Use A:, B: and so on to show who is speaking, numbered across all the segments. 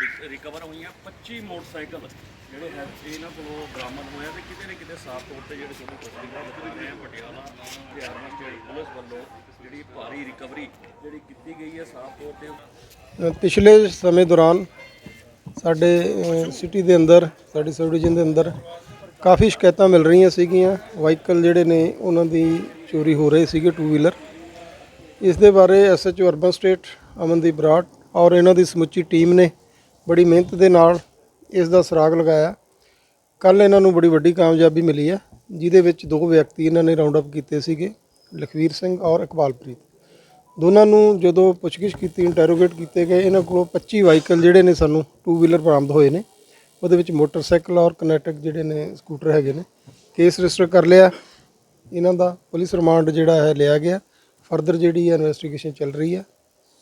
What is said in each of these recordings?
A: Recover ਹੋਈਆਂ 25 motorcycle ਜਿਹੜੇ ਹੈ, ਇਹਨਾਂ ਕੋਲੋਂ ਬਰਾਮਦ ਹੋਇਆ ਤੇ ਕਿਤੇ ਨਾ ਕਿਤੇ ਸਾਫ਼ ਤੌਰ ਤੇ ਜਿਹੜੇ ਛੋਟੇ ਪੁੱਛਗਿੱਛ ਦਿੱਤੀ ਪਟਿਆਲਾ ਤੇ ਹਰਿਆਣਾ ਸਟੇਟ ਪੁਲਿਸ ਵੱਲੋਂ ਜਿਹੜੀ ਭਾਰੀ ਰਿਕਵਰੀ ਜਿਹੜੀ ਕੀਤੀ ਗਈ ਹੈ ਸਾਫ਼ ਤੌਰ ਤੇ।
B: ਪਿਛਲੇ ਸਮੇਂ ਦੌਰਾਨ ਸਾਡੇ ਸਿਟੀ ਦੇ ਅੰਦਰ, ਸਾਡੀ ਸਬ ਡਿਵੀਜ਼ਨ ਦੇ ਅੰਦਰ ਕਾਫੀ ਸ਼ਿਕਾਇਤਾਂ ਮਿਲ ਰਹੀਆਂ ਸੀਗੀਆਂ। ਵਾਹੀਕਲ ਜਿਹੜੇ ਨੇ, ਉਹਨਾਂ ਦੀ ਚੋਰੀ ਹੋ ਰਹੇ ਸੀਗੇ ਟੂ ਵੀਲਰ ਇਸ ਦੇ ਬਾਰੇ SHO urban state Amandeep Brar ਔਰ ਇਹਨਾਂ ਦੀ ਸਮੁੱਚੀ ਟੀਮ ਨੇ ਬੜੀ ਮਿਹਨਤ ਦੇ ਨਾਲ ਇਸ ਦਾ ਸੁਰਾਗ ਲਗਾਇਆ। ਕੱਲ ਇਹਨਾਂ ਨੂੰ ਬੜੀ ਵੱਡੀ ਕਾਮਯਾਬੀ ਮਿਲੀ ਹੈ, ਜਿਹਦੇ ਵਿੱਚ ਦੋ ਵਿਅਕਤੀ ਇਹਨਾਂ ਨੇ ਰਾਉਂਡ ਅਪ ਕੀਤੇ ਸੀਗੇ, ਲਖਵੀਰ ਸਿੰਘ ਔਰ ਇਕਬਾਲਪ੍ਰੀਤ। ਦੋਨਾਂ ਨੂੰ ਜਦੋਂ ਪੁੱਛਗਿੱਛ ਕੀਤੀ ਇੰਟਰੋਗੇਟ ਕੀਤੇ ਗਏ, ਇਹਨਾਂ ਕੋਲੋਂ 25 ਵਾਹੀਕਲ ਜਿਹੜੇ ਨੇ ਸਾਨੂੰ ਟੂ ਵੀਲਰ ਬਰਾਮਦ ਹੋਏ ਨੇ। ਉਹਦੇ ਵਿੱਚ ਮੋਟਰਸਾਈਕਲ ਔਰ ਕਨੈਟਿਕ ਜਿਹੜੇ ਨੇ ਸਕੂਟਰ ਹੈਗੇ ਨੇ। ਕੇਸ ਰਜਿਸਟਰ ਕਰ ਲਿਆ। ਇਹਨਾਂ ਦਾ ਪੁਲਿਸ ਰਿਮਾਂਡ ਜਿਹੜਾ ਹੈ, ਲਿਆ ਗਿਆ। ਫਰਦਰ ਜਿਹੜੀ ਹੈ ਇਨਵੈਸਟੀਗੇਸ਼ਨ ਚੱਲ ਰਹੀ ਹੈ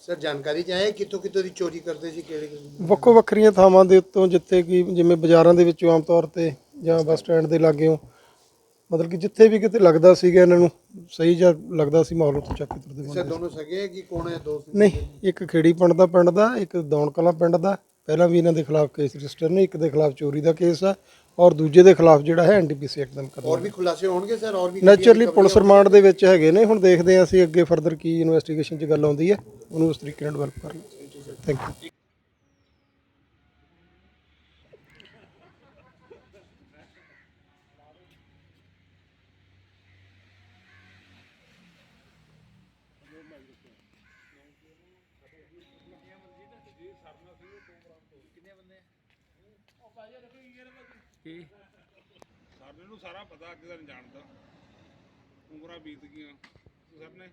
C: ਸਰ ਜਾਣਕਾਰੀ ਚਾਹੇ ਕਿੱਥੋਂ ਕਿੱਥੋਂ ਦੀ ਚੋਰੀ ਕਰਦੇ ਸੀ ਕਿਹੜੇ ਕਿਹੜੇ
B: ਵੱਖੋ ਵੱਖਰੀਆਂ ਥਾਵਾਂ ਦੇ ਉੱਤੋਂ ਜਿੱਥੇ ਕਿ ਜਿਵੇਂ ਬਾਜ਼ਾਰਾਂ ਦੇ ਵਿੱਚੋਂ ਆਮ ਤੌਰ ਤੇ ਜਾਂ ਬੱਸ ਸਟੈਂਡ ਦੇ ਲਾਗੇੋਂ ਮਤਲਬ ਕਿ ਜਿੱਥੇ ਵੀ ਕਿਤੇ ਲੱਗਦਾ ਸੀਗਾ ਇਹਨਾਂ ਨੂੰ ਸਹੀ ਜਾਂ ਲੱਗਦਾ ਸੀ ਮਾਹੌਲ ਉੱਥੋਂ ਚੱਕ ਕੇ ਤੁਰਦੇ
C: ਸਰ ਦੋਨੋਂ ਸਗੇ ਕਿ ਕੌਣ ਹੈ
B: ਨਹੀਂ ਇੱਕ ਖੇੜੀ ਪਿੰਡ ਦਾ ਪਿੰਡ ਦਾ ਇੱਕ ਦੌਣ ਕਲਾਂ ਪਿੰਡ ਦਾ। ਪਹਿਲਾਂ ਵੀ ਇਹਨਾਂ ਦੇ ਖਿਲਾਫ ਕੇਸ ਰਜਿਸਟਰ ਨੇ ਇੱਕ ਦੇ ਖਿਲਾਫ ਚੋਰੀ ਦਾ ਕੇਸ ਆ ਔਰ ਦੂਜੇ ਦੇ ਖਿਲਾਫ ਜਿਹੜਾ ਹੈ ਐਨਡੀਪੀਸੀ ਐਕਟ ਦਾ
C: ਹੋਰ
B: ਮੁਕੱਦਮਾ
C: ਵੀ ਖੁਲਾਸੇ ਹੋਣਗੇ ਸਰ? ਹੋਰ ਵੀ
B: ਨੇਚਰਲੀ ਪੁਲਿਸ ਰਿਮਾਂਡ ਦੇ ਵਿੱਚ ਹੈਗੇ ਨੇ ਹੁਣ ਦੇਖਦੇ ਹਾਂ ਅਸੀਂ ਅੱਗੇ ਫਰਦਰ ਕੀ ਇਨਵੈਸਟੀਗੇਸ਼ਨ 'ਚ ਗੱਲ ਆਉਂਦੀ ਹੈ। ਉਹਨੂੰ ਉਸ ਤਰੀਕੇ ਨਾਲ ਡਿਵੈਲਪ ਕਰਾਂਗੇ ਥੈਂਕ ਯੂ
D: ਸਾਡੇ ਨੂੰ ਸਾਰਾ ਪਤਾ ਅੱਗੇ ਦਾ ਨਹੀਂ ਜਾਣਦਾ। ਉਮਰਾਂ ਬੀਤ ਗਈਆਂ। ਸਰ ਨੇ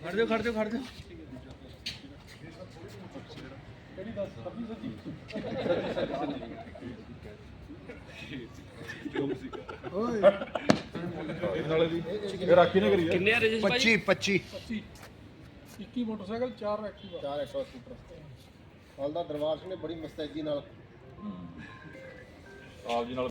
A: ਖੜ ਜਾਓ ਖੜ ਜਾਓ ਖੜ ਜਾਓ ਕਿੰਨੇ ਆ ਰਜਿਸ ਭਾਈ
C: 25 25
B: 21 ਮੋਟਰਸਾਈਕਲ 4 ਐਕਟਿਵਾ।
C: ਚਾਰ ਐਕਟਿਵਾ ਸਕੂਟਰ ਹੌਲਦਾਰ ਦਰਬਾਰ ਸਿੰਘ ਨੇ ਬੜੀ ਮਸਤੈਦੀ ਨਾਲ you know.